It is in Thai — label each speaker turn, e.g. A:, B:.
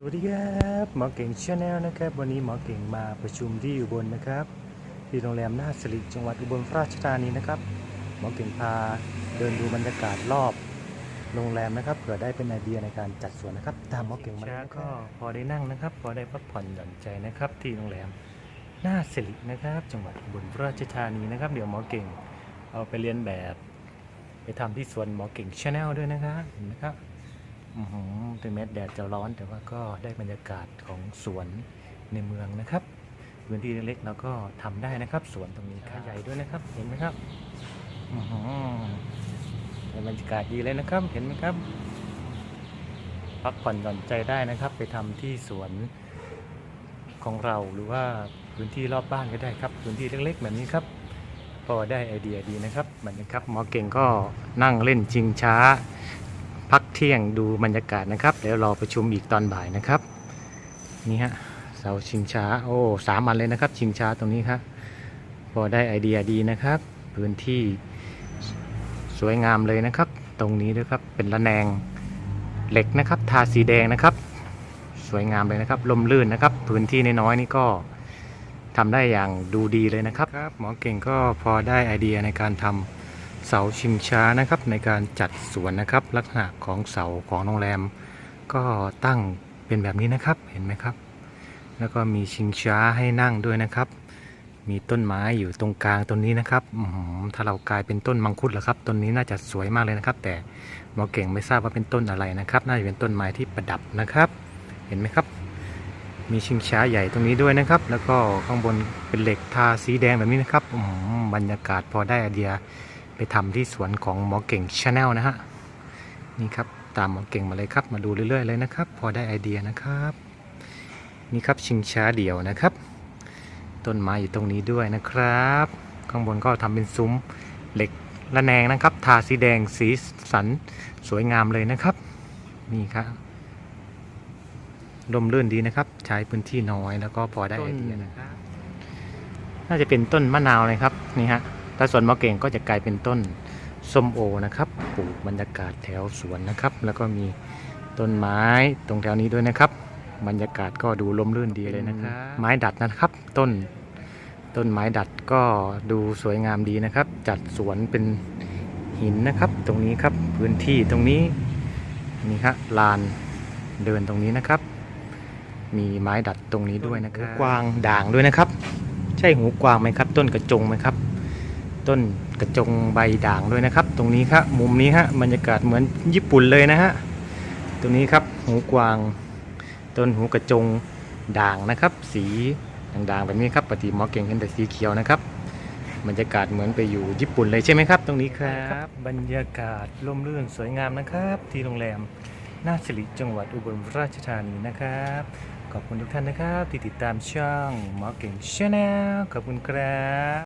A: สวัสดีครับหมอเก่งชาแนลนะครับ วันนี้หมอเก่งมาประชุมที่อุบลนะครับ ที่โรงแรมนาสิริจังหวัดอุบลราชธานีนะครับหมอเก่งพาเดินดูบรรยากาศรอบโรงแรมนะครับเผื่อได้เป็นไอเดียในการจัดสวนนะครับ ตามหมอเก่งมาเลยนะครับก็พอได้นั่งนะครับ พอได้พักผ่อนหย่อนใจนะครับ ที่โรงแรมนาสิรินะครับ จังหวัดอุบลราชธานีนะครับ เดี๋ยวหมอเก่งเอาไปเรียนแบบ ไปทำที่สวนหมอเก่งชาแนลด้วยนะครับเห็นไหมครับ ถึงแม้แดดจะร้อนแต่ว่าก็ได้บรรยากาศของสวนในเมืองนะครับพื้นที่เล็กๆเราก็ทำได้นะครับ สวนตรงนี้ค่าใหญ่ด้วยนะครับ เห็นไหมครับอือหือได้บรรยากาศดีเลยนะครับ เห็นไหมครับพักผ่อนหย่อนใจได้นะครับ ไปทำที่สวนของเราหรือว่าพื้นที่รอบบ้านก็ได้ครับ พื้นที่เล็กๆแบบนี้ครับ พอได้ไอเดียดีนะครับแบบนี้ครับหมอเก่งก็นั่งเล่นชิงช้า พักเที่ยงดูบรรยากาศนะครับ เดี๋ยวรอประชุมอีกตอนบ่ายนะครับ นี่ฮะเสาชิงช้า โอ้สามอันเลยนะครับ ชิงช้าตรงนี้ครับพอได้ไอเดียดีนะครับ พื้นที่สวยงามเลยนะครับ ตรงนี้ด้วยครับเป็นระแนงเหล็กนะครับ ทาสีแดงนะครับ สวยงามเลยนะครับลมลื่นนะครับ พื้นที่น้อยๆนี่ก็ทำได้อย่างดูดีเลยนะครับครับหมอเก่งก็พอได้ไอเดียในการทำ เสาชิงช้านะครับในการจัดสวนนะครับ ลักษณะของเสาของโรงแรม ก็ตั้งเป็นแบบนี้นะครับเห็นไหมครับ แล้วก็มีชิงช้าให้นั่งด้วยนะครับ มีต้นไม้อยู่ตรงกลางต้นนี้นะครับถ้าเรากลายเป็นต้นมังคุดแล้วครับต้นนี้น่าจะสวยมากเลยนะครับ แต่หมอเก่งไม่ทราบว่าเป็นต้นอะไรนะครับ น่าจะเป็นต้นไม้ที่ประดับนะครับ เห็นไหมครับ มีชิงช้าใหญ่ตรงนี้ด้วยนะครับ แล้วก็ข้างบนเป็นเหล็กทาสีแดงแบบนี้นะครับบรรยากาศพอได้ไอเดีย ไปทำที่สวนของหมอเก่งชาแนลนะฮะนี่ครับตามหมอเก่งมาเลยครับ มาดูเรื่อยๆเลยนะครับ พอได้ไอเดียนะครับ นี่ครับชิงช้าเดี่ยวนะครับ ต้นไม้อยู่ตรงนี้ด้วยนะครับ ข้างบนก็ทำเป็นซุ้มเหล็กระแนงนะครับ ทาสีแดงสีสันสวยงามเลยนะครับ นี่ครับลมรื่นดีนะครับ ใช้พื้นที่น้อยแล้วก็พอได้ไอเดียนะครับ น่าจะเป็นต้นมะนาวเลยครับนี่ฮะ ถ้าสวนมะเก่งก็จะกลายเป็นต้นส้มโอนะครับปลูกบรรยากาศแถวสวนนะครับ แล้วก็มีต้นไม้ตรงแถวนี้ด้วยนะครับ บรรยากาศก็ดูร่มรื่นดีเลยนะครับไม้ดัดนะครับ ต้นต้นไม้ดัดก็ดูสวยงามดีนะครับ จัดสวนเป็นหินนะครับ ตรงนี้ครับพื้นที่ตรงนี้นี่ครับลานเดินตรงนี้นะครับ มีไม้ดัดตรงนี้ด้วยนะครับกวางด่างด้วยนะครับ ใช่หูกวางไหมครับ ต้นกระจงไหมครับ ต้นกระจงใบด่างด้วยนะครับ ตรงนี้ครับมุมนี้ฮะบรรยากาศเหมือนญี่ปุ่นเลยนะฮะตรงนี้ครับหูกวาง ต้นหูกระจงด่างนะครับ สีด่างๆแบบนี้ครับปกติมอเก่งเห็นแต่สีเขียวนะครับบรรยากาศเหมือนไปอยู่ญี่ปุ่นเลยใช่ไหมครับ ตรงนี้ครับ บรรยากาศร่มรื่นสวยงามนะครับ ที่โรงแรมนาสิริจังหวัดอุบลราชธานีนะครับ ขอบคุณทุกท่านนะครับ ที่ติดตามช่องหมอเก่งชาแนลขอบคุณครับ